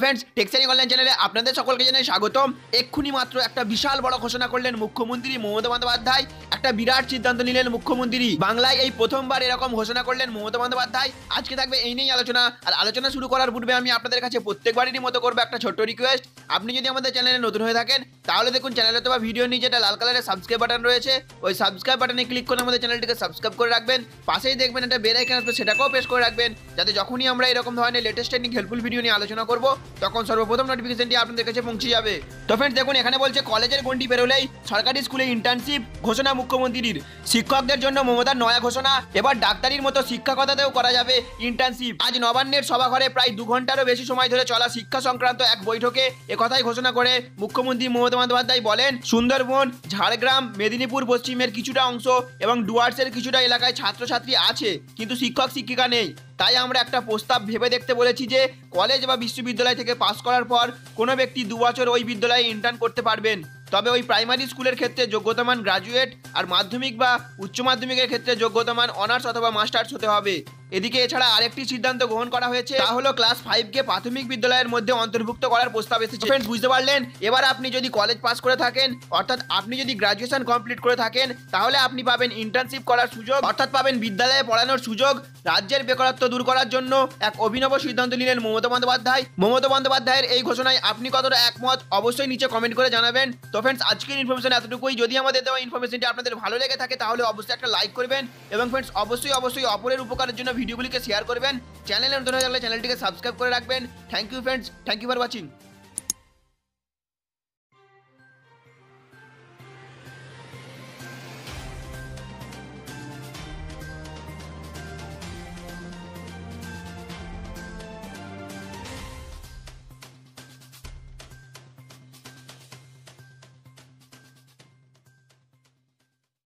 Friends টেক্সারিং online চ্যানেলে আপনাদের সকলকে জানাই স্বাগতম। এক্ষুনি মাত্র একটা বিশাল বড় ঘোষণা করলেন মুখ্যমন্ত্রী মমতা বন্দ্যোপাধ্যায়। একটা বিরাট সিদ্ধান্ত নিলেন মুখ্যমন্ত্রী। বাংলায় এই প্রথমবার এরকম ঘোষণা করলেন মমতা বন্দ্যোপাধ্যায়। আজকে থাকবে এই নিয়েই আলোচনা। আর আলোচনা শুরু করার পূর্বে আমি আপনাদের কাছে প্রত্যেকবারেরই মতো করব একটা ছোট্ট রিকোয়েস্ট আপনি যদি আমাদের চ্যানেলে নতুন হয়ে থাকেন, তাহলে দেখুন চ্যানেলে তো বা ভিডিও নিয়ে যেটা লাল কালারের সাবস্ক্রাইব বাটন রয়েছে, ওই সাবস্ক্রাইব বাটনে ক্লিক করে আমাদের চ্যানেলটিকে সাবস্ক্রাইব করে রাখবেন। পাশেই দেখবেন একটা বেল আইকন আসবে সেটাকেও প্রেস করে রাখবেন। যাতে যখনই আমরা এরকম ধরনের লেটেস্ট ট্রেন্ডিং হেল্পফুল ভিডিও নিয়ে আলোচনা করব তখন সর্বপ্রথম নোটিফিকেশনটি আপনাদের কাছে পৌঁছে যাবে। তো ফ্রেন্ডস দেখুন, এখানে বলছে, কলেজের গন্ডি বেরোলেই সরকারি স্কুলে ইন্টার্নশিপ ঘোষণা মুখ্যমন্ত্রীর। শিক্ষকদের জন্য মমতার নয়া ঘোষণা, এবার ডাক্তারির মতো শিক্ষকতাতেও করা যাবে ইন্টার্নশিপ আজ নবান্নের সভাঘরে প্রায় দু ঘন্টারও বেশি সময় ধরে চলা শিক্ষা সংক্রান্ত এক বৈঠকে একথাই ঘোষণা করে মুখ্যমন্ত্রী মমতা বন্দ্যোপাধ্যায় বলেন, সুন্দরবন, ঝাড়গ্রাম, মেদিনীপুর, পশ্চিমের কিছুটা অংশ এবং ডুয়ার্সের কিছুটা এলাকায় ছাত্রছাত্রী আছে, কিন্তু শিক্ষক শিক্ষিকা নেই। তাই আমরা একটা প্রস্তাব ভেবে দেখতে বলেছি যে, কলেজ বা বিশ্ববিদ্যালয় থেকে পাশ করার পর কোনো ব্যক্তি দু বছর ওই বিদ্যালয়ে ইন্টার্ন করতে পারবেন। তবে ওই প্রাইমারি স্কুলের ক্ষেত্রে যোগ্যতামান গ্রাজুয়েট আর মাধ্যমিক বা উচ্চ মাধ্যমিকের ক্ষেত্রে যোগ্যতামান অনার্স অথবা মাস্টার্স হতে হবে। এদিকে এছাড়া আরেকটি সিদ্ধান্ত গ্রহণ করা হয়েছে, তা হলো ক্লাস ফাইভকে প্রাথমিক বিদ্যালয়ের মধ্যে অন্তর্ভুক্ত করার প্রস্তাব এসেছে। বুঝতে পারলেন? এবার আপনি যদি কলেজ পাস করে থাকেন, অর্থাৎ আপনি যদি গ্রাজুয়েশন কমপ্লিট করে থাকেন, তাহলে আপনি পাবেন ইন্টার্নশিপ করার সুযোগ, অর্থাৎ পাবেন বিদ্যালয়ে পড়ানোর সুযোগ, রাজ্যের বেকারত্ব দূর করার জন্য এক অভিনব সিদ্ধান্ত নিলেন মমতা বন্দ্যোপাধ্যায়। মমতা বন্দ্যোপাধ্যায়ের এই ঘোষণায় আপনি কতটা একমত, অবশ্যই নিচে কমেন্ট করে জানাবেন। তো ফ্রেন্ডস আজকের ইনফরমেশন এতটুকুই। যদি আমাদের দেওয়া ইনফরমেশনটি আপনাদের ভালো লেগে থাকে, তাহলে অবশ্যই একটা লাইক করবেন। এবং ফ্রেন্ডস অবশ্যই অবশ্যই অপরের উপকারের জন্য ভিডিওগুলিকে শেয়ার করবেন চ্যানেলে নতুন হয়ে থাকলে চ্যানেলটিকে সাবস্ক্রাইব করে রাখবেন thank you friends thank you for watching